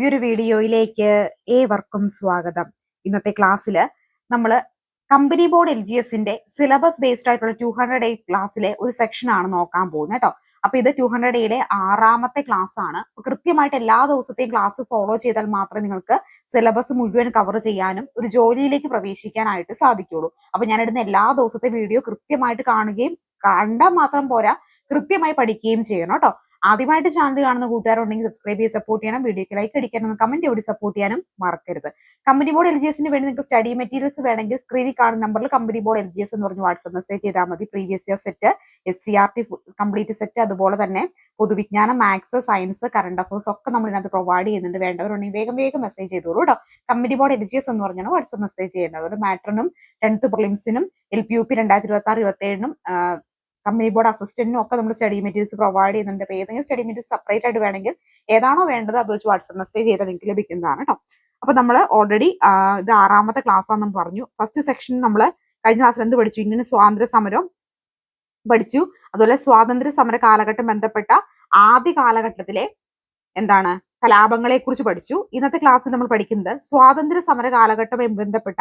പുതിയൊരു വീഡിയോയിലേക്ക് ഏവർക്കും സ്വാഗതം. ഇന്നത്തെ ക്ലാസ്സിൽ നമ്മൾ കമ്പനി ബോർഡ് എൽ ജി എസിന്റെ സിലബസ് ബേസ്ഡ് ആയിട്ടുള്ള ടു ഹൺഡ്രഡ് എയ്റ്റ് ക്ലാസ്സിലെ ഒരു സെക്ഷൻ ആണ് നോക്കാൻ പോകുന്നത് കേട്ടോ. അപ്പൊ ഇത് ടു ഹൺഡ്രഡ് എയിലെ ആറാമത്തെ ക്ലാസ് ആണ്. കൃത്യമായിട്ട് എല്ലാ ദിവസത്തെയും ക്ലാസ് ഫോളോ ചെയ്താൽ മാത്രമേ നിങ്ങൾക്ക് സിലബസ് മുഴുവൻ കവർ ചെയ്യാനും ഒരു ജോലിയിലേക്ക് പ്രവേശിക്കാനായിട്ട് സാധിക്കുള്ളൂ അപ്പൊ ഞാൻ ഇടുന്ന എല്ലാ ദിവസത്തെ വീഡിയോ കൃത്യമായിട്ട് കാണുകയും കണ്ടാൽ മാത്രം പോരാ കൃത്യമായി പഠിക്കുകയും ചെയ്യണം കേട്ടോ. ആദ്യമായിട്ട് ചാനൽ കാണുന്ന കൂട്ടുകാരുണ്ടെങ്കിൽ സബ്സ്ക്രൈബ് ചെയ്ത് സപ്പോർട്ട് ചെയ്യണം വീഡിയോക്ക് ലൈക്ക് അടിക്കാനും കമന്റ് കൂടി സപ്പോർട്ട് ചെയ്യാനും മറക്കരുത്. കമ്പനി ബോർഡ് എൽ ജി എസിന് വേണ്ടി നിങ്ങൾക്ക് സ്റ്റഡി മെറ്റീരിയൽസ് വേണമെങ്കിൽ സ്ക്രീനിൽ കാണുന്ന നമ്പറിൽ company board L G S എന്ന് പറഞ്ഞ് വാട്സ്ആപ്പ് മെസ്സേജ് ചെയ്താൽ മതി. Previous year set S C R T complete set അതുപോലെ തന്നെ പൊതുവിജ്ഞാനം മാത്സ് സയൻസ് കറണ്ട് അഫയേഴ്സ് ഒക്കെ നമ്മൾ ഇതിനകത്ത് പ്രൊവൈഡ് ചെയ്യുന്നുണ്ട്. വേണ്ടവരുണ്ടെങ്കിൽ വേഗം വേഗം മെസ്സേജ് ചെയ്തോളൂ കേട്ടോ കമ്പനി ബോർഡ് എസ് എന്ന് പറഞ്ഞാണ് വാട്സ്ആപ്പ് മെസ്സേജ് ചെയ്യേണ്ടത്. അതുപോലെ മാട്രനും ടെൻത്ത് പ്രിലിംസിനും എൽ പി യു പി രണ്ടായിരത്തി ഇരുപത്തി ആറ് ഇരുപത്തി ഏഴിനും കമ്പനി ബോർഡ് അസിസ്റ്റന്റിനും ഒക്കെ നമ്മൾ സ്റ്റഡി മെറ്റീരിയൽസ് പ്രൊവൈഡ് ചെയ്യുന്നുണ്ട്. അപ്പോൾ ഏതെങ്കിലും സ്റ്റഡി മെറ്റീരിയൽസ് സെപ്പറേറ്റ് ആയിട്ട് വേണമെങ്കിൽ ഏതാണോ വേണ്ടത് അത് വെച്ച് വാട്സ്ആപ്പ് മെസ്സേജ് ചെയ്താൽ നിങ്ങൾക്ക് ലഭിക്കുന്നതാണ് കേട്ടോ അപ്പൊ നമ്മൾ ഓൾറെഡി ഇത് ആറാമത്തെ ക്ലാസ് ആണെന്ന് പറഞ്ഞു. ഫസ്റ്റ് സെക്ഷൻ നമ്മൾ കഴിഞ്ഞ ക്ലാസ്സിൽ എന്ത് പഠിച്ചു? ഇന്ത്യൻ സ്വാതന്ത്ര്യ സമരം പഠിച്ചു. അതുപോലെ സ്വാതന്ത്ര്യ സമര കാലഘട്ടം ബന്ധപ്പെട്ട ആദ്യ കാലഘട്ടത്തിലെ എന്താണ്? കലാപങ്ങളെ കുറിച്ച് പഠിച്ചു. ഇന്നത്തെ ക്ലാസ്സിൽ നമ്മൾ പഠിക്കുന്നത് സ്വാതന്ത്ര്യ സമര കാലഘട്ടവുമായി ബന്ധപ്പെട്ട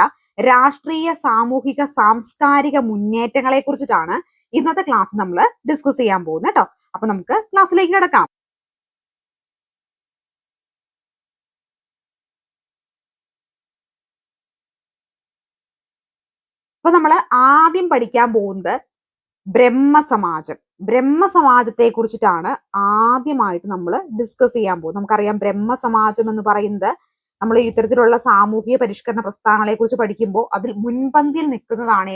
രാഷ്ട്രീയ സാമൂഹിക സാംസ്കാരിക മുന്നേറ്റങ്ങളെ കുറിച്ചിട്ടാണ് ഇന്നത്തെ ക്ലാസ് നമ്മൾ ഡിസ്കസ് ചെയ്യാൻ പോകുന്നത് കേട്ടോ. അപ്പൊ നമുക്ക് ക്ലാസ്സിലേക്ക് കിടക്കാം. അപ്പൊ നമ്മൾ ആദ്യം പഠിക്കാൻ പോകുന്നത് ബ്രഹ്മസമാജം. ബ്രഹ്മസമാജത്തെ കുറിച്ചിട്ടാണ് ആദ്യമായിട്ട് നമ്മൾ ഡിസ്കസ് ചെയ്യാൻ പോകുന്നത്. നമുക്കറിയാം ബ്രഹ്മസമാജം എന്ന് പറയുന്നത് നമ്മൾ ഇത്തരത്തിലുള്ള സാമൂഹിക പരിഷ്കരണ പ്രസ്ഥാനങ്ങളെ കുറിച്ച് പഠിക്കുമ്പോൾ അതിൽ മുൻപന്തിയിൽ നിൽക്കുന്നതാണ്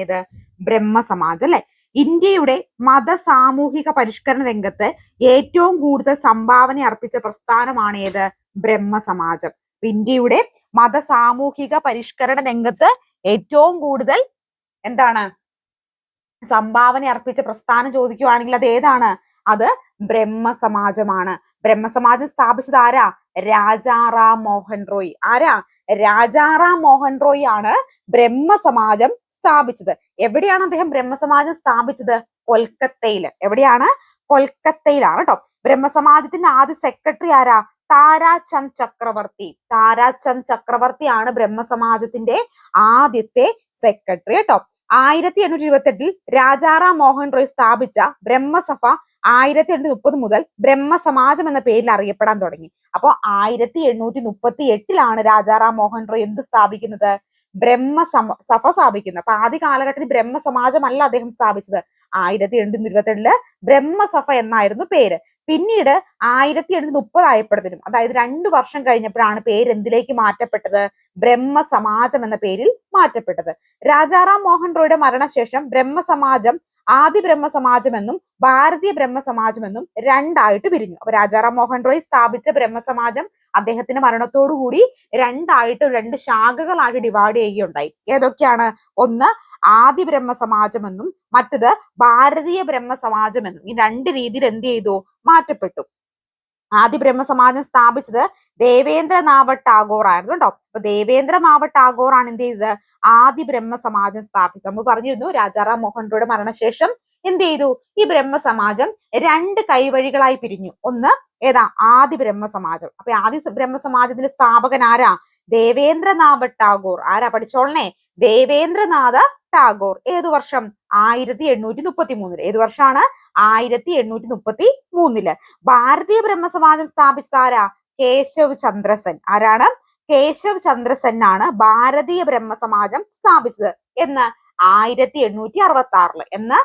ബ്രഹ്മസമാജം അല്ലെ? ഇന്ത്യയുടെ മത സാമൂഹിക പരിഷ്കരണ രംഗത്ത് ഏറ്റവും കൂടുതൽ സംഭാവന അർപ്പിച്ച പ്രസ്ഥാനമാണ് ഏത്? ബ്രഹ്മസമാജം. ഇന്ത്യയുടെ മത സാമൂഹിക പരിഷ്കരണ രംഗത്ത് ഏറ്റവും കൂടുതൽ എന്താണ് സംഭാവന അർപ്പിച്ച പ്രസ്ഥാനം ചോദിക്കുവാണെങ്കിൽ അത് ഏതാണ്? അത് ബ്രഹ്മസമാജമാണ്. ബ്രഹ്മസമാജം സ്ഥാപിച്ചത് ആരാ? രാജാറാം മോഹൻ റോയ്. ആരാ? രാജാറാം മോഹൻ റോയ് ആണ് ബ്രഹ്മസമാജം സ്ഥാപിച്ചത്. എവിടെയാണ് അദ്ദേഹം ബ്രഹ്മസമാജം സ്ഥാപിച്ചത്? കൊൽക്കത്തയിൽ എവിടെയാണ്? കൊൽക്കത്തയിലാണ് കേട്ടോ ബ്രഹ്മസമാജത്തിന്റെ ആദ്യ സെക്രട്ടറി ആരാ? താരാചന്ദ് ചക്രവർത്തി. താരാചന്ദ് ചക്രവർത്തിയാണ് ബ്രഹ്മസമാജത്തിന്റെ ആദ്യത്തെ സെക്രട്ടറി കേട്ടോ ആയിരത്തി എണ്ണൂറ്റി ഇരുപത്തി എട്ടിൽ രാജാറാം മോഹൻ റോയ് സ്ഥാപിച്ച ബ്രഹ്മസഭ ആയിരത്തി എണ്ണൂറ്റി മുപ്പത് മുതൽ ബ്രഹ്മസമാജം എന്ന പേരിൽ അറിയപ്പെടാൻ തുടങ്ങി. അപ്പോൾ ആയിരത്തി എണ്ണൂറ്റി മുപ്പത്തി എട്ടിലാണ് രാജാറാം മോഹൻ റോയ് എന്ത് സ്ഥാപിക്കുന്നത്? ബ്രഹ്മ സഭ സ്ഥാപിക്കുന്നത്. അപ്പൊ ആദ്യ കാലഘട്ടത്തിൽ ബ്രഹ്മസമാജമല്ല അദ്ദേഹം സ്ഥാപിച്ചത്. ആയിരത്തി എണ്ണൂറ്റി ഇരുപത്തെട്ടിൽ ബ്രഹ്മസഭ എന്നായിരുന്നു പേര്. പിന്നീട് ആയിരത്തി എണ്ണൂറ്റി മുപ്പതായപ്പോഴത്തേനും അതായത് രണ്ടു വർഷം കഴിഞ്ഞപ്പോഴാണ് പേര് എന്തിലേക്ക് മാറ്റപ്പെട്ടത്? ബ്രഹ്മസമാജം എന്ന പേരിൽ മാറ്റപ്പെട്ടത്. രാജാറാം മോഹൻ റോയുടെ മരണശേഷം ബ്രഹ്മസമാജം ആദി ബ്രഹ്മസമാജം എന്നും ഭാരതീയ ബ്രഹ്മസമാജമെന്നും രണ്ടായിട്ട് പിരിഞ്ഞു. അപ്പൊ രാജാറാം മോഹൻ റോയ് സ്ഥാപിച്ച ബ്രഹ്മസമാജം അദ്ദേഹത്തിന്റെ മരണത്തോടുകൂടി രണ്ടായിട്ട് രണ്ട് ശാഖകളായിട്ട് ഡിവൈഡ് ചെയ്യുകയുണ്ടായി. ഏതൊക്കെയാണ്? ഒന്ന് ആദി ബ്രഹ്മസമാജമെന്നും മറ്റത് ഭാരതീയ ബ്രഹ്മസമാജമെന്നും. ഈ രണ്ട് രീതിയിൽ എന്ത് ചെയ്തു? മാറ്റപ്പെട്ടു. ആദി ബ്രഹ്മസമാജം സ്ഥാപിച്ചത് ദേവേന്ദ്രനാഥ ടാഗോർ ആയിരുന്നു കേട്ടോ. അപ്പൊ ദേവേന്ദ്രനാഥ ടാഗോർ ആണ് എന്ത് ചെയ്തത്? ആദി ബ്രഹ്മസമാജം സ്ഥാപിച്ചത് നമ്മൾ പറഞ്ഞിരുന്നു രാജാറാം മോഹൻ റോയുടെ മരണശേഷം എന്ത് ചെയ്തു? ഈ ബ്രഹ്മസമാജം രണ്ട് കൈവഴികളായി പിരിഞ്ഞു. ഒന്ന് ഏതാ? ആദി ബ്രഹ്മസമാജം അപ്പൊ ആദി ബ്രഹ്മസമാജത്തിന്റെ സ്ഥാപകൻ ആരാ? ദേവേന്ദ്രനാഥ ടാഗോർ. ആരാ പഠിച്ചോളണേ? ദേവേന്ദ്രനാഥ ടാഗോർ. ഏതു വർഷം? ആയിരത്തി എണ്ണൂറ്റി മുപ്പത്തി മൂന്നിൽ ഏതു വർഷമാണ്? ആയിരത്തി എണ്ണൂറ്റി മുപ്പത്തി മൂന്നിൽ ഭാരതീയ ബ്രഹ്മസമാജം സ്ഥാപിച്ചത് ആരാ? കേശവ് ചന്ദ്രസൻ ആരാണ്? കേശവ് ചന്ദ്രസെൻ ആണ് ഭാരതീയ ബ്രഹ്മസമാജം സ്ഥാപിച്ചത് എന്ന് ആയിരത്തി എണ്ണൂറ്റി അറുപത്തി ആറിൽ എന്ന്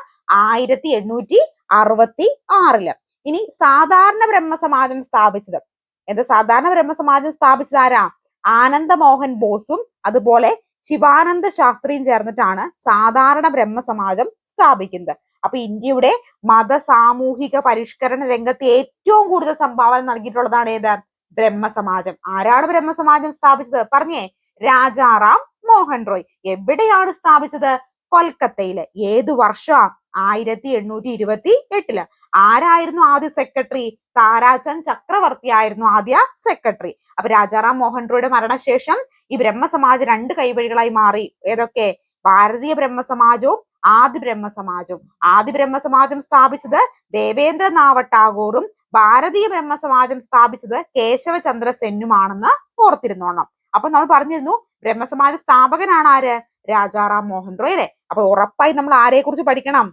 ആയിരത്തി എണ്ണൂറ്റി അറുപത്തി ആറിൽ. ഇനി സാധാരണ ബ്രഹ്മസമാജം സ്ഥാപിച്ചത്. എന്താ സാധാരണ ബ്രഹ്മസമാജം സ്ഥാപിച്ചത് ആരാ? ആനന്ദമോഹൻ ബോസും അതുപോലെ ശിവാനന്ദ ശാസ്ത്രിയും ചേർന്നിട്ടാണ് സാധാരണ ബ്രഹ്മസമാജം സ്ഥാപിക്കുന്നത്. അപ്പൊ ഇന്ത്യയുടെ മത സാമൂഹിക പരിഷ്കരണ രംഗത്ത് ഏറ്റവും കൂടുതൽ സംഭാവന നൽകിയിട്ടുള്ളതാണ് ഏത്? ബ്രഹ്മസമാജം. ആരാണ് ബ്രഹ്മസമാജം സ്ഥാപിച്ചത്? പറഞ്ഞേ രാജാറാം മോഹൻ റോയ്. എവിടെയാണ് സ്ഥാപിച്ചത്? കൊൽക്കത്തയിൽ. ഏത് വർഷം? ആയിരത്തി എണ്ണൂറ്റി ഇരുപത്തി എട്ടിൽ ആരായിരുന്നു ആദ്യ സെക്രട്ടറി? താരാചന്ദ് ചക്രവർത്തി ആയിരുന്നു ആദ്യ സെക്രട്ടറി. അപ്പൊ രാജാറാം മോഹൻ റോയുടെ മരണശേഷം ഈ ബ്രഹ്മസമാജ് രണ്ട് കൈവഴികളായി മാറി. ഏതൊക്കെ? ഭാരതീയ ബ്രഹ്മസമാജവും ആദി ബ്രഹ്മസമാജവും. ആദി ബ്രഹ്മസമാജം സ്ഥാപിച്ചത് ദേവേന്ദ്രനാഥ ടാഗോറും ഭാരതീയ ബ്രഹ്മസമാജം സ്ഥാപിച്ചത് കേശവചന്ദ്ര സെന്നുമാണെന്ന് ഓർത്തിരുന്നോണം അപ്പൊ നമ്മൾ പറഞ്ഞിരുന്നു ബ്രഹ്മസമാജ സ്ഥാപകനാണ് ആര്? രാജാറാം മോഹൻ റോയ് അല്ലെ അപ്പൊ ഉറപ്പായി നമ്മൾ ആരെ കുറിച്ച് പഠിക്കണം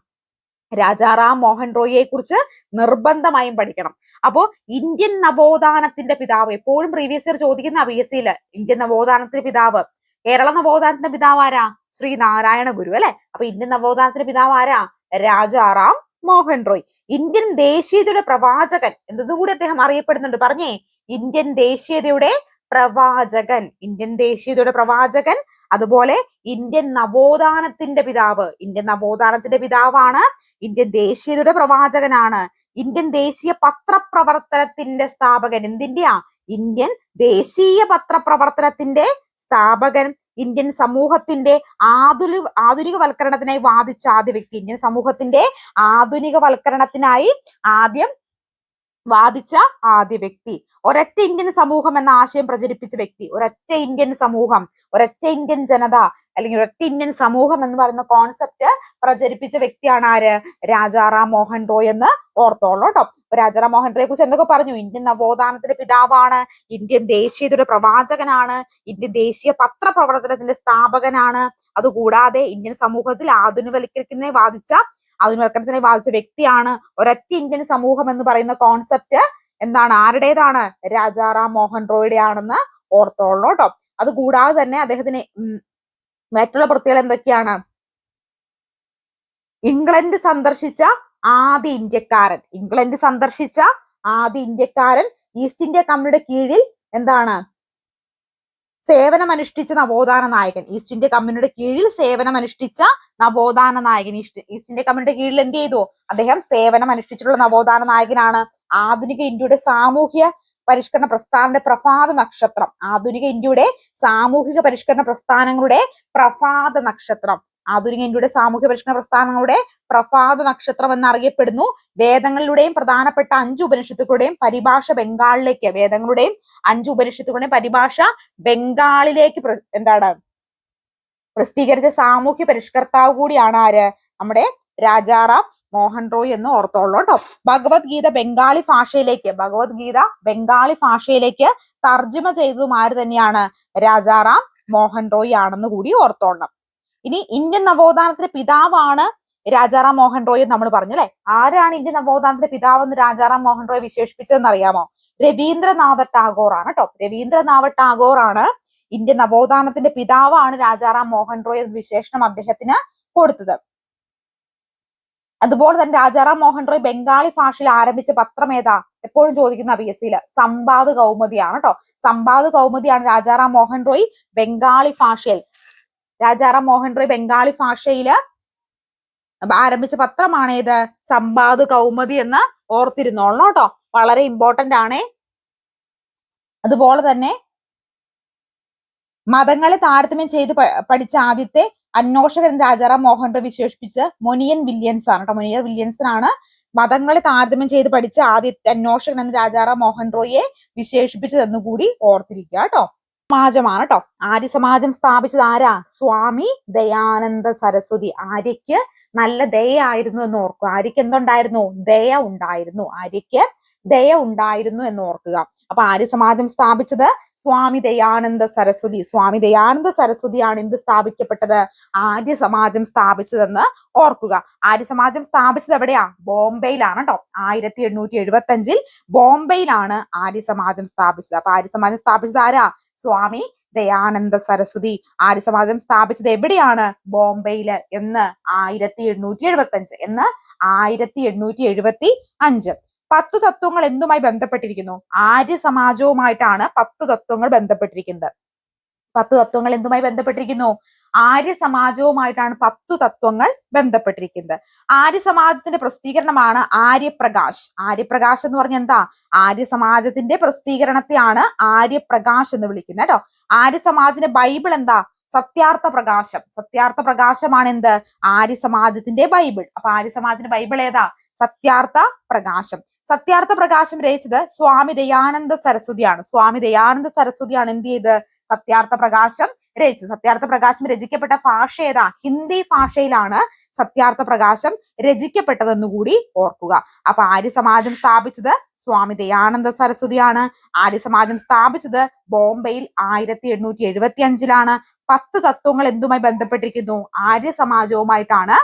രാജാറാം മോഹൻ റോയിയെ കുറിച്ച് നിർബന്ധമായും പഠിക്കണം. അപ്പോ ഇന്ത്യൻ നവോത്ഥാനത്തിന്റെ പിതാവ് എപ്പോഴും പ്രീവിയസ് ഇയർ ചോദിക്കുന്ന പി എസ് സിയിൽ ഇന്ത്യൻ നവോത്ഥാനത്തിന്റെ പിതാവ് കേരള നവോത്ഥാനത്തിന്റെ പിതാവ് ആരാ? ശ്രീ നാരായണ ഗുരു അല്ലെ? അപ്പൊ ഇന്ത്യൻ നവോത്ഥാനത്തിന്റെ പിതാവ് ആരാ? രാജാറാം മോഹൻ റോയ്. ഇന്ത്യൻ ദേശീയതയുടെ പ്രവാചകൻ എന്നതുകൂടി അദ്ദേഹം അറിയപ്പെടുന്നുണ്ട്. പറഞ്ഞേ ഇന്ത്യൻ ദേശീയതയുടെ പ്രവാചകൻ ഇന്ത്യൻ ദേശീയതയുടെ പ്രവാചകൻ അതുപോലെ ഇന്ത്യൻ നവോത്ഥാനത്തിന്റെ പിതാവ്. ഇന്ത്യൻ നവോത്ഥാനത്തിന്റെ പിതാവാണ് ഇന്ത്യൻ ദേശീയതയുടെ പ്രവാചകനാണ്. ഇന്ത്യൻ ദേശീയ പത്രപ്രവർത്തനത്തിന്റെ സ്ഥാപകൻ എന്തിന്റെയാ ഇന്ത്യൻ ദേശീയ പത്രപ്രവർത്തനത്തിന്റെ സ്ഥാപകൻ ഇന്ത്യൻ സമൂഹത്തിന്റെ ആധുനിക ആധുനികവൽക്കരണത്തിനായി വാദിച്ച ആദ്യ വ്യക്തി. ഇന്ത്യൻ സമൂഹത്തിന്റെ ആധുനികവൽക്കരണത്തിനായി ആദ്യം വാദിച്ച ആദ്യ വ്യക്തി. ഒരൊറ്റ ഇന്ത്യൻ സമൂഹം എന്ന ആശയം പ്രചരിപ്പിച്ച വ്യക്തി. ഒരൊറ്റ ഇന്ത്യൻ സമൂഹം ഒരൊറ്റ ഇന്ത്യൻ ജനത അല്ലെങ്കിൽ ഒരൊറ്റ ഇന്ത്യൻ സമൂഹം എന്ന് പറയുന്ന കോൺസെപ്റ്റ് പ്രചരിപ്പിച്ച വ്യക്തിയാണ് ആര്? രാജാറാം മോഹൻ റോയ് എന്ന് ഓർത്തോളൂ കേട്ടോ രാജാറാം മോഹൻ റോയെ കുറിച്ച് എന്തൊക്കെ പറഞ്ഞു? ഇന്ത്യൻ നവോത്ഥാനത്തിന്റെ പിതാവാണ് ഇന്ത്യൻ ദേശീയതയുടെ പ്രവാചകനാണ് ഇന്ത്യൻ ദേശീയ പത്രപ്രവർത്തനത്തിന്റെ സ്ഥാപകനാണ്. അതുകൂടാതെ ഇന്ത്യൻ സമൂഹത്തിൽ ആധുനികവൽക്കരിക്കുന്നതിനെ വാദിച്ച ആധുനികവൽക്കരണത്തിനെ ബാധിച്ച വ്യക്തിയാണ് ഒരൊറ്റ ഇന്ത്യൻ സമൂഹം എന്ന് പറയുന്ന കോൺസെപ്റ്റ് എന്താണ്? ആരുടേതാണ്? രാജാറാം മോഹൻ റോയുടെ ആണെന്ന് ഓർത്തോളണം കേട്ടോ. അത് കൂടാതെ തന്നെ അദ്ദേഹത്തിന് മറ്റുള്ള പ്രത്യേകത എന്തൊക്കെയാണ്? ഇംഗ്ലണ്ട് സന്ദർശിച്ച ആദ്യ ഇന്ത്യക്കാരൻ. ഇംഗ്ലണ്ട് സന്ദർശിച്ച ആദ്യ ഇന്ത്യക്കാരൻ ഈസ്റ്റ് ഇന്ത്യ കമ്പനിയുടെ കീഴിൽ എന്താണ്? സേവനമനുഷ്ഠിച്ച നവോത്ഥാന നായകൻ. ഈസ്റ്റ് ഇന്ത്യ കമ്പനിയുടെ കീഴിൽ സേവനമനുഷ്ഠിച്ച നവോത്ഥാന നായകൻ ഈസ്റ്റ് ഈസ്റ്റ് ഇന്ത്യ കമ്പനിയുടെ കീഴിൽ എന്ത് ചെയ്തു? അദ്ദേഹം സേവനം അനുഷ്ഠിച്ചിട്ടുള്ള നവോത്ഥാന നായകനാണ്. ആധുനിക ഇന്ത്യയുടെ സാമൂഹ്യ പരിഷ്കരണ പ്രസ്ഥാനത്തിന്റെ പ്രഭാത നക്ഷത്രം. ആധുനിക ഇന്ത്യയുടെ സാമൂഹിക പരിഷ്കരണ പ്രസ്ഥാനങ്ങളുടെ പ്രഭാത നക്ഷത്രം. ആധുനിക ഇന്ത്യയുടെ സാമൂഹ്യ പരിഷ്കരണ പ്രസ്ഥാനങ്ങളുടെ പ്രഭാത നക്ഷത്രം എന്നറിയപ്പെടുന്നു. വേദങ്ങളിലൂടെയും പ്രധാനപ്പെട്ട അഞ്ച് ഉപനിഷത്തുക്കളുടെയും പരിഭാഷ ബംഗാളിലേക്ക് വേദങ്ങളുടെയും അഞ്ച് ഉപനിഷത്തുകളുടെയും പരിഭാഷ ബംഗാളിലേക്ക് എന്താണ്? പ്രസിദ്ധീകരിച്ച സാമൂഹ്യ പരിഷ്കർത്താവ് കൂടിയാണ് ആര്? നമ്മുടെ രാജാറാം മോഹൻ റോയ് എന്ന് ഓർത്തോളൂ കേട്ടോ. ഭഗവത്ഗീത ബംഗാളി ഭാഷയിലേക്ക് ഭഗവത്ഗീത ബംഗാളി ഭാഷയിലേക്ക് തർജമ ചെയ്തതും ആര് തന്നെയാണ്? രാജാറാം മോഹൻ റോയ് ആണെന്ന് കൂടി ഓർത്തോളണം. ഇനി ഇന്ത്യൻ നവോത്ഥാനത്തിന്റെ പിതാവാണ് രാജാറാം മോഹൻ റോയ് നമ്മൾ പറഞ്ഞു അല്ലെ? ആരാണ് ഇന്ത്യൻ നവോത്ഥാനത്തിന്റെ പിതാവ് എന്ന് രാജാറാം മോഹൻ റോയ് വിശേഷിപ്പിച്ചതെന്ന് അറിയാമോ രവീന്ദ്രനാഥ ടാഗോർ ആണ് കേട്ടോ. രവീന്ദ്രനാഥ ടാഗോർ ആണ് ഇന്ത്യൻ നവോത്ഥാനത്തിന്റെ പിതാവാണ് രാജാറാം മോഹൻ റോയ് എന്ന വിശേഷണം അദ്ദേഹത്തിന് കൊടുത്തത്. അതുപോലെ തന്നെ രാജാറാം മോഹൻ റോയ് ബംഗാളി ഭാഷയിൽ ആരംഭിച്ച പത്രം ഏതാ? എപ്പോഴും ചോദിക്കുന്ന പി എസ് സിയിൽ സമ്പാദ് കൗമുദിയാണ് കേട്ടോ. സമ്പാദ് കൗമുദിയാണ് രാജാറാം മോഹൻ റോയ് ബംഗാളി ഭാഷയിൽ രാജാറാം മോഹൻ റോയ് ബംഗാളി ഭാഷയിൽ ആരംഭിച്ച പത്രമാണ് ഏത് സമ്പാദ് കൗമുദി എന്ന് ഓർത്തിരുന്നോളണം കേട്ടോ. വളരെ ഇമ്പോർട്ടന്റ് ആണ്. അതുപോലെ തന്നെ മതങ്ങളെ താരതമ്യം ചെയ്ത് പഠിച്ച ആദ്യത്തെ അന്വേഷകൻ രാജാറാം മോഹൻ റോയ് വിശേഷിപ്പിച്ച് മൊനിയൻ വില്യൻസ് ആണ് കേട്ടോ. വില്യൻസൺ ആണ് മതങ്ങളെ താരതമ്യം ചെയ്ത് പഠിച്ച ആദ്യത്തെ അന്വേഷകൻ എന്ന് രാജാറാം മോഹൻ റോയിയെ വിശേഷിപ്പിച്ചതെന്നുകൂടി ഓർത്തിരിക്കുക കേട്ടോ. സമാജമാണ് കേട്ടോ ആര്യ സമാജം സ്ഥാപിച്ചത് ആരാ? സ്വാമി ദയാനന്ദ സരസ്വതി. ആര്യക്ക് നല്ല ദയായിരുന്നു എന്ന് ഓർക്കുക. ആര്യക്ക് എന്തുണ്ടായിരുന്നു? ദയ ഉണ്ടായിരുന്നു. ആര്യക്ക് ദയ ഉണ്ടായിരുന്നു എന്ന് ഓർക്കുക. അപ്പൊ ആര്യ സമാജം സ്ഥാപിച്ചത് സ്വാമി ദയാനന്ദ സരസ്വതി. സ്വാമി ദയാനന്ദ സരസ്വതിയാണ് എന്ത് സ്ഥാപിക്കപ്പെട്ടത്? ആര്യ സമാജം സ്ഥാപിച്ചതെന്ന് ഓർക്കുക. ആര്യ സമാജം സ്ഥാപിച്ചത് എവിടെയാ? ബോംബെയിലാണ് കേട്ടോ ആയിരത്തി എണ്ണൂറ്റി എഴുപത്തി അഞ്ചിൽ ബോംബെയിലാണ് ആര്യ സമാജം സ്ഥാപിച്ചത്. അപ്പൊ ആര്യ സമാജം സ്ഥാപിച്ചത് ആരാ? സ്വാമി ദയാനന്ദ സരസ്വതി. ആര്യ സമാജം സ്ഥാപിച്ചത് എവിടെയാണ്? ബോംബെയിൽ എന്ന് ആയിരത്തി എണ്ണൂറ്റി എഴുപത്തി അഞ്ച് എന്ന് ആയിരത്തി എണ്ണൂറ്റി എഴുപത്തി അഞ്ച് പത്ത് തത്വങ്ങൾ എന്തുമായി ബന്ധപ്പെട്ടിരിക്കുന്നു? ആര്യ സമാജവുമായിട്ടാണ് പത്ത് തത്വങ്ങൾ ബന്ധപ്പെട്ടിരിക്കുന്നത്. പത്ത് തത്വങ്ങൾ എന്തുമായി ബന്ധപ്പെട്ടിരിക്കുന്നു? ആര്യ സമാജവുമായിട്ടാണ് പത്തു തത്വങ്ങൾ ബന്ധപ്പെട്ടിരിക്കുന്നത്. ആര്യ സമാജത്തിന്റെ പ്രസിദ്ധീകരണമാണ് ആര്യപ്രകാശ്. ആര്യപ്രകാശ് എന്ന് പറഞ്ഞ എന്താ? ആര്യ സമാജത്തിന്റെ പ്രസിദ്ധീകരണത്തെയാണ് ആര്യപ്രകാശ് എന്ന് വിളിക്കുന്നത് കേട്ടോ. ആര്യ സമാജത്തിന്റെ ബൈബിൾ എന്താ? സത്യാർത്ഥ പ്രകാശം. സത്യാർത്ഥ പ്രകാശമാണ് എന്ത്? ആര്യ സമാജത്തിന്റെ ബൈബിൾ. അപ്പൊ ആര്യ സമാജത്തിന്റെ ബൈബിൾ ഏതാ? സത്യാർത്ഥ പ്രകാശം. സത്യാർത്ഥ പ്രകാശം രചിച്ചത് സ്വാമി ദയാനന്ദ സരസ്വതിയാണ്. സ്വാമി ദയാനന്ദ സരസ്വതിയാണ് എന്ത് ചെയ്ത്? സത്യാർത്ഥ പ്രകാശം രചിച്ചത്. സത്യാർത്ഥ പ്രകാശം രചിക്കപ്പെട്ട ഭാഷ ഏതാ? ഹിന്ദി ഭാഷയിലാണ് സത്യാർത്ഥ പ്രകാശം രചിക്കപ്പെട്ടതെന്നുകൂടി ഓർക്കുക. അപ്പൊ ആര്യ സമാജം സ്ഥാപിച്ചത് സ്വാമി ദയാനന്ദ സരസ്വതിയാണ്. ആര്യ സമാജം സ്ഥാപിച്ചത് ബോംബെയിൽ ആയിരത്തി എണ്ണൂറ്റി എഴുപത്തി അഞ്ചിലാണ് പത്ത് തത്വങ്ങൾ എന്തുമായി ബന്ധപ്പെട്ടിരിക്കുന്നു? ആര്യ സമാജവുമായിട്ടാണ്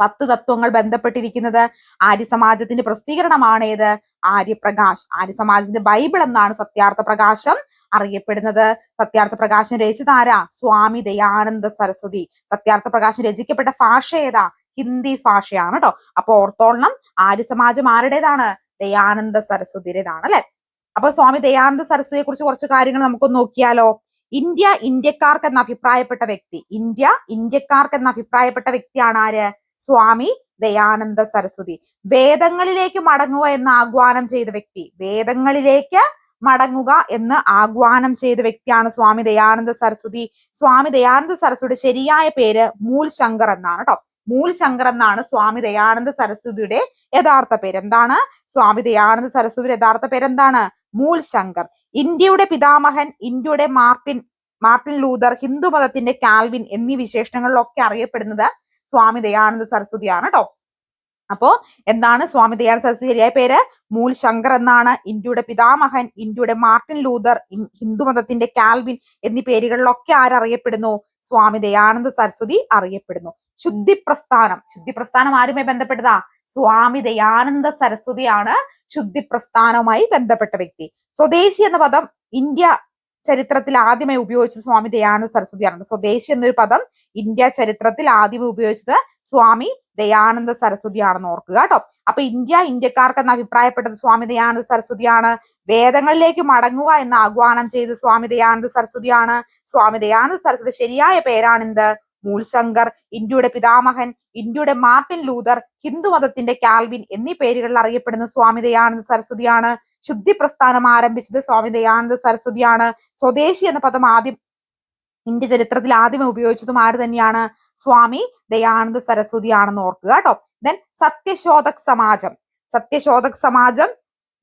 പത്ത് തത്വങ്ങൾ ബന്ധപ്പെട്ടിരിക്കുന്നത് ആര്യസമാജത്തിന്റെ പ്രസിദ്ധീകരണമാണ് ഏത്? ആര്യപ്രകാശ്. ആര്യസമാജത്തിന്റെ ബൈബിൾ എന്നാണ് സത്യാർത്ഥ പ്രകാശം അറിയപ്പെടുന്നത്. സത്യാർത്ഥ പ്രകാശം രചിതാര സ്വാമി ദയാനന്ദ സരസ്വതി. സത്യാർത്ഥ പ്രകാശം രചിക്കപ്പെട്ട ഭാഷ ഏതാ? ഹിന്ദി ഭാഷയാണ് കേട്ടോ അപ്പൊ ഓർത്തോളണം ആര്യസമാജം ആരുടേതാണ്? ദയാനന്ദ സരസ്വതിയുടേതാണ് അല്ലെ? അപ്പൊ സ്വാമി ദയാനന്ദ സരസ്വതിയെ കുറിച്ച് കുറച്ച് കാര്യങ്ങൾ നമുക്ക് നോക്കിയാലോ. ഇന്ത്യ ഇന്ത്യക്കാർക്ക് എന്ന അഭിപ്രായപ്പെട്ട വ്യക്തി ഇന്ത്യ ഇന്ത്യക്കാർക്ക് എന്ന അഭിപ്രായപ്പെട്ട വ്യക്തിയാണ് ആര്? സ്വാമി ദയാനന്ദ സരസ്വതി. വേദങ്ങളിലേക്ക് മടങ്ങുക എന്ന് ആഹ്വാനം ചെയ്ത വ്യക്തി. വേദങ്ങളിലേക്ക് മടങ്ങുക എന്ന് ആഹ്വാനം ചെയ്ത വ്യക്തിയാണ് സ്വാമി ദയാനന്ദ സരസ്വതി. സ്വാമി ദയാനന്ദ സരസ്വതിയുടെ ശരിയായ പേര് മൂൽ ശങ്കർ എന്നാണ് കേട്ടോ മൂൽ ശങ്കർ എന്നാണ് സ്വാമി ദയാനന്ദ സരസ്വതിയുടെ യഥാർത്ഥ പേര്. എന്താണ്? സ്വാമി ദയാനന്ദ സരസ്വതിയുടെ യഥാർത്ഥ പേര് എന്താണ്? മൂൽ ശങ്കർ. ഇന്ത്യയുടെ പിതാമഹൻ ഇന്ത്യയുടെ മാർട്ടിൻ മാർട്ടിൻ ലൂതർ ഹിന്ദു മതത്തിന്റെ കാൽവിൻ എന്നീ വിശേഷണങ്ങളിലൊക്കെ അറിയപ്പെടുന്നത് സ്വാമി ദയാനന്ദ സരസ്വതിയാണ് കേട്ടോ അപ്പോ എന്താണ് സ്വാമി ദയാനന്ദ സരസ്വതി ശരിയായ പേര്? മൂൽ ശങ്കർ എന്നാണ്. ഇന്ത്യയുടെ പിതാമഹൻ ഇന്ത്യയുടെ മാർട്ടിൻ ലൂതർ ഹിന്ദു മതത്തിന്റെ കാൽവിൻ എന്നീ പേരുകളിലൊക്കെ ആരറിയപ്പെടുന്നു സ്വാമി ദയാനന്ദ സരസ്വതി അറിയപ്പെടുന്നു. ശുദ്ധി പ്രസ്ഥാനം ശുദ്ധി പ്രസ്ഥാനം ആരുമായി ബന്ധപ്പെട്ടതാ? സ്വാമി ദയാനന്ദ സരസ്വതിയാണ് ശുദ്ധി പ്രസ്ഥാനവുമായി ബന്ധപ്പെട്ട വ്യക്തി. സ്വദേശി എന്ന പദം ഇന്ത്യ ചരിത്രത്തിൽ ആദ്യമായി ഉപയോഗിച്ചത് സ്വാമി ദയാനന്ദ സരസ്വതിയാണ് സ്വദേശി എന്നൊരു പദം ഇന്ത്യ ചരിത്രത്തിൽ ആദ്യമായി ഉപയോഗിച്ചത് സ്വാമി ദയാനന്ദ സരസ്വതിയാണെന്ന് ഓർക്കുക കേട്ടോ. അപ്പൊ ഇന്ത്യ ഇന്ത്യക്കാർക്ക് എന്ന് അഭിപ്രായപ്പെട്ടത് സ്വാമി ദയാനന്ദ സരസ്വതിയാണ് വേദങ്ങളിലേക്ക് മടങ്ങുക എന്ന് ആഹ്വാനം ചെയ്ത് സ്വാമി ദയാനന്ദ സരസ്വതിയാണ് സ്വാമി ദയാനന്ദ സരസ്വതി ശരിയായ പേരാണെന്ത് മൂൽശങ്കർ ഇന്ത്യയുടെ പിതാമഹൻ ഇന്ത്യയുടെ മാർട്ടിൻ ലൂതർ ഹിന്ദു മതത്തിന്റെ കാൽവിൻ എന്നീ പേരുകളിൽ അറിയപ്പെടുന്ന സ്വാമി ദയാനന്ദ സരസ്വതിയാണ്. ശുദ്ധി പ്രസ്ഥാനം ആരംഭിച്ചത് സ്വാമി ദയാനന്ദ സരസ്വതിയാണ്. സ്വദേശി എന്ന പദം ആദ്യം ഇന്ത്യ ചരിത്രത്തിൽ ആദ്യമേ ഉപയോഗിച്ചതും ആര് തന്നെയാണ്? സ്വാമി ദയാനന്ദ സരസ്വതിയാണെന്ന് ഓർക്കുക കേട്ടോ. ദെൻ സത്യശോധക് സമാജം. സത്യശോധക് സമാജം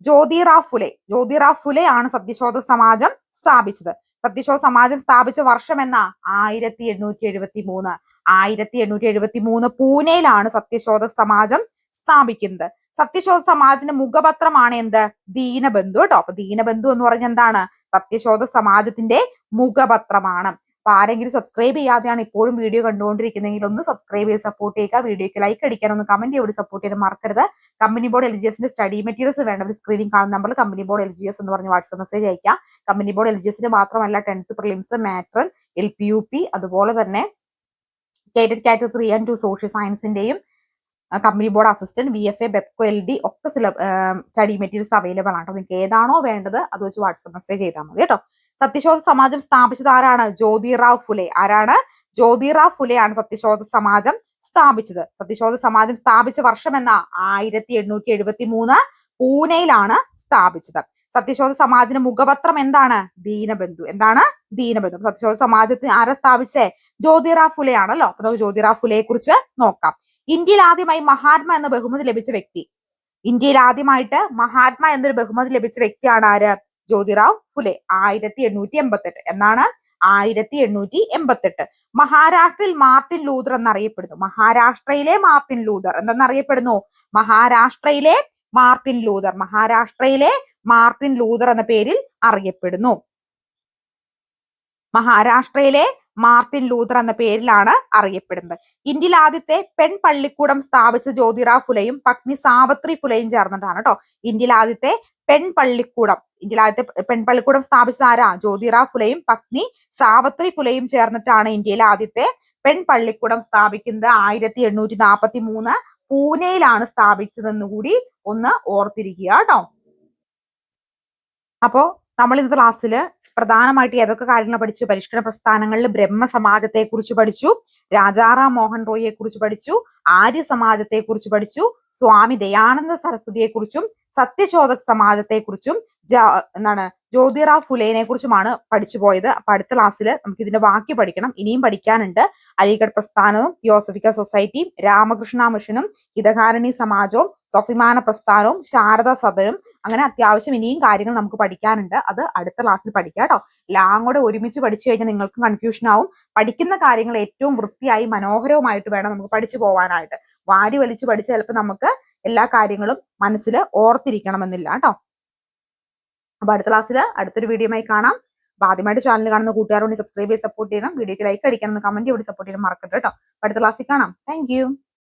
ജ്യോതിറാവ് ഫുലെ. ജ്യോതിറാവ് ഫുലെ ആണ് സത്യശോധക് സമാജം സ്ഥാപിച്ചത്. സത്യശോധ സമാജം സ്ഥാപിച്ച വർഷം എന്ന? ആയിരത്തി എണ്ണൂറ്റി എഴുപത്തി മൂന്ന് ആയിരത്തി എണ്ണൂറ്റി എഴുപത്തി മൂന്ന് പൂനെയിലാണ് സത്യശോധക് സമാജം സ്ഥാപിക്കുന്നത്. സത്യശോധ സമാജത്തിന്റെ മുഖപത്രമാണ് എന്ത്? ദീനബന്ധു കേട്ടോ. അപ്പൊ ദീനബന്ധു എന്ന് പറഞ്ഞ എന്താണ്? സത്യശോധ സമാജത്തിന്റെ മുഖപത്രമാണ്. അപ്പൊ ആരെങ്കിലും സബ്സ്ക്രൈബ് ചെയ്യാതെയാണ് ഇപ്പോഴും വീഡിയോ കണ്ടുകൊണ്ടിരിക്കുന്നതെങ്കിൽ ഒന്ന് സബ്സ്ക്രൈബ് ചെയ്ത് സപ്പോർട്ട് ചെയ്യുക. വീഡിയോക്ക് ലൈക്ക് അടിക്കാൻ ഒന്ന് കമന്റ് ചെയ്ത് സപ്പോർട്ട് ചെയ്ത് മറക്കരുത്. കമ്പനി ബോർഡ് എൽ ജി എസിന്റെ സ്റ്റഡി മെറ്റീരിയൽസ് വേണ്ടവർ സ്ക്രീനിൽ കാണുന്ന നമ്പറിൽ company board L G S എന്ന് പറഞ്ഞ് വാട്സ്ആപ്പ് മെസ്സേജ് അയക്കാം കമ്പനി ബോർഡ് എൽ ജി എസിന് മാത്രമല്ല ടെൻത്ത് പ്രിലിംസ് മാട്രൽ എൽ പി യു പി അതുപോലെ തന്നെ കേറ്റഡ് category three and two social സയൻസിന്റെയും company board assistant B F A Bevco L D ഒക്കെ സ്റ്റഡി മെറ്റീരിയൽസ് അവൈലബിൾ ആണ്. കേട്ടോ നിങ്ങൾക്ക് ഏതാണോ വേണ്ടത് അത് വെച്ച് വാട്സ്ആപ്പ് മെസ്സേജ് ചെയ്താൽ മതി കേട്ടോ. സത്യശോധ സമാജം സ്ഥാപിച്ചത് ആരാണ്? ജ്യോതിറാവ് ഫുലെ. ആരാണ്? ജ്യോതിറാവ് ഫുലെ ആണ് സത്യശോധ സമാജം സ്ഥാപിച്ചത്. സത്യശോധ സമാജം സ്ഥാപിച്ച വർഷം എന്ന? ആയിരത്തി എണ്ണൂറ്റി എഴുപത്തി മൂന്ന് പൂനെയിലാണ് സ്ഥാപിച്ചത്. സത്യശോധ സമാജത്തിന്റെ മുഖപത്രം എന്താണ്? ദീനബന്ധു. എന്താണ്? ദീനബന്ധു. സത്യശോധ സമാജത്തിന് ആരാ സ്ഥാപിച്ചേ ജ്യോതിറാവ് ഫുലെ ആണല്ലോ അപ്പൊ നമുക്ക് ജ്യോതിറാവ് ഫുലയെ കുറിച്ച് നോക്കാം. ഇന്ത്യയിൽ ആദ്യമായി മഹാത്മ എന്ന ബഹുമതി ലഭിച്ച വ്യക്തി. ഇന്ത്യയിൽ ആദ്യമായിട്ട് മഹാത്മ എന്നൊരു ബഹുമതി ലഭിച്ച വ്യക്തിയാണ് ആര്? ജ്യോതിറാവ് ഫുലെ. ആയിരത്തി എണ്ണൂറ്റി എൺപത്തെട്ട് എന്നാണ് ആയിരത്തി എണ്ണൂറ്റി എൺപത്തെട്ട് മഹാരാഷ്ട്രയിൽ മാർട്ടിൻ ലൂതർ എന്നറിയപ്പെടുന്നു. മഹാരാഷ്ട്രയിലെ മാർട്ടിൻ ലൂതർ എന്തെന്നറിയപ്പെടുന്നു? മഹാരാഷ്ട്രയിലെ മാർട്ടിൻ ലൂതർ മഹാരാഷ്ട്രയിലെ മാർട്ടിൻ ലൂതർ എന്ന പേരിൽ അറിയപ്പെടുന്നു. മഹാരാഷ്ട്രയിലെ മാർട്ടിൻ ലൂതർ എന്ന പേരിലാണ് അറിയപ്പെടുന്നത്. ഇന്ത്യയിൽ ആദ്യത്തെ പെൺ പള്ളിക്കൂടം സ്ഥാപിച്ച ജ്യോതിറാവ് ഫുലെയും പത്നി സാവത്രി ഫുലെയും ചേർന്നിട്ടാണ് കേട്ടോ ഇന്ത്യയിൽ ആദ്യത്തെ പെൺ പള്ളിക്കൂടം ഇന്ത്യയിൽ ആദ്യത്തെ പെൺ പള്ളിക്കൂടം സ്ഥാപിച്ചത് ആരാ? ജ്യോതിറാവ് ഫുലെയും പത്നി സാവത്രി ഫുലെയും ചേർന്നിട്ടാണ് ഇന്ത്യയിൽ ആദ്യത്തെ പെൺ പള്ളിക്കൂടം സ്ഥാപിക്കുന്നത്. ആയിരത്തി എണ്ണൂറ്റി നാൽപ്പത്തി മൂന്ന് പൂനെയിലാണ് സ്ഥാപിച്ചതെന്ന് കൂടി ഒന്ന് ഓർത്തിരിക്കുക കേട്ടോ. അപ്പോ നമ്മൾ ഇന്നത്തെ ക്ലാസ്സിൽ പ്രധാനമായിട്ട് ഏതൊക്കെ കാര്യങ്ങൾ പഠിച്ചു? പരിഷ്കരണ പ്രസ്ഥാനങ്ങളിൽ ബ്രഹ്മ സമാജത്തെ കുറിച്ച് പഠിച്ചു. രാജാറാം മോഹൻ റോയിയെ കുറിച്ച് പഠിച്ചു. ആര്യ സമാജത്തെ കുറിച്ച് പഠിച്ചു സ്വാമി ദയാനന്ദ സരസ്വതിയെ കുറിച്ചും സത്യചോദക് സമാജത്തെ കുറിച്ചും എന്താണ് ജ്യോതിറാവ് ഫുലേനെ കുറിച്ചുമാണ് പഠിച്ചു പോയത്. അപ്പൊ അടുത്ത ക്ലാസ്സിൽ നമുക്ക് ഇതിന്റെ ബാക്കി പഠിക്കണം. ഇനിയും പഠിക്കാനുണ്ട്. അലിഗഡ് പ്രസ്ഥാനവും തിയോസഫിക്കൽ സൊസൈറ്റിയും രാമകൃഷ്ണ മിഷനും ഹിതകാരണി സമാജവും സ്വഭിമാന പ്രസ്ഥാനവും ശാരദ സദനും. അങ്ങനെ അത്യാവശ്യം ഇനിയും കാര്യങ്ങൾ നമുക്ക് പഠിക്കാനുണ്ട്. അത് അടുത്ത ക്ലാസ്സിൽ പഠിക്കാം കേട്ടോ. എല്ലാം കൂടെ ഒരുമിച്ച് പഠിച്ചു കഴിഞ്ഞാൽ നിങ്ങൾക്ക് കൺഫ്യൂഷൻ ആവും. പഠിക്കുന്ന കാര്യങ്ങൾ ഏറ്റവും വൃത്തിയായി മനോഹരവുമായിട്ട് വേണം നമുക്ക് പഠിച്ചു പോവാനായിട്ട്. വാരി വലിച്ചു പഠിച്ച് ചിലപ്പോൾ നമുക്ക് എല്ലാ കാര്യങ്ങളും മനസ്സിൽ ഓർത്തിരിക്കണമെന്നില്ല കേട്ടോ. അപ്പൊ അടുത്ത ക്ലാസ്സിൽ അടുത്തൊരു വീഡിയോയുമായി കാണാം. അപ്പൊ ആദ്യമായിട്ട് ചാനൽ കാണുന്ന കൂട്ടുകാരോട് സബ്സ്ക്രൈബ് ചെയ്ത് സപ്പോർട്ട് ചെയ്യണം. വീഡിയോക്ക് ലൈക്ക് അടിക്കണം. കമന്റ് ചെയ്ത് സപ്പോർട്ട് ചെയ്യണം മറക്കട്ടെ കേട്ടോ. അടുത്ത ക്ലാസ്സിൽ കാണാം. താങ്ക്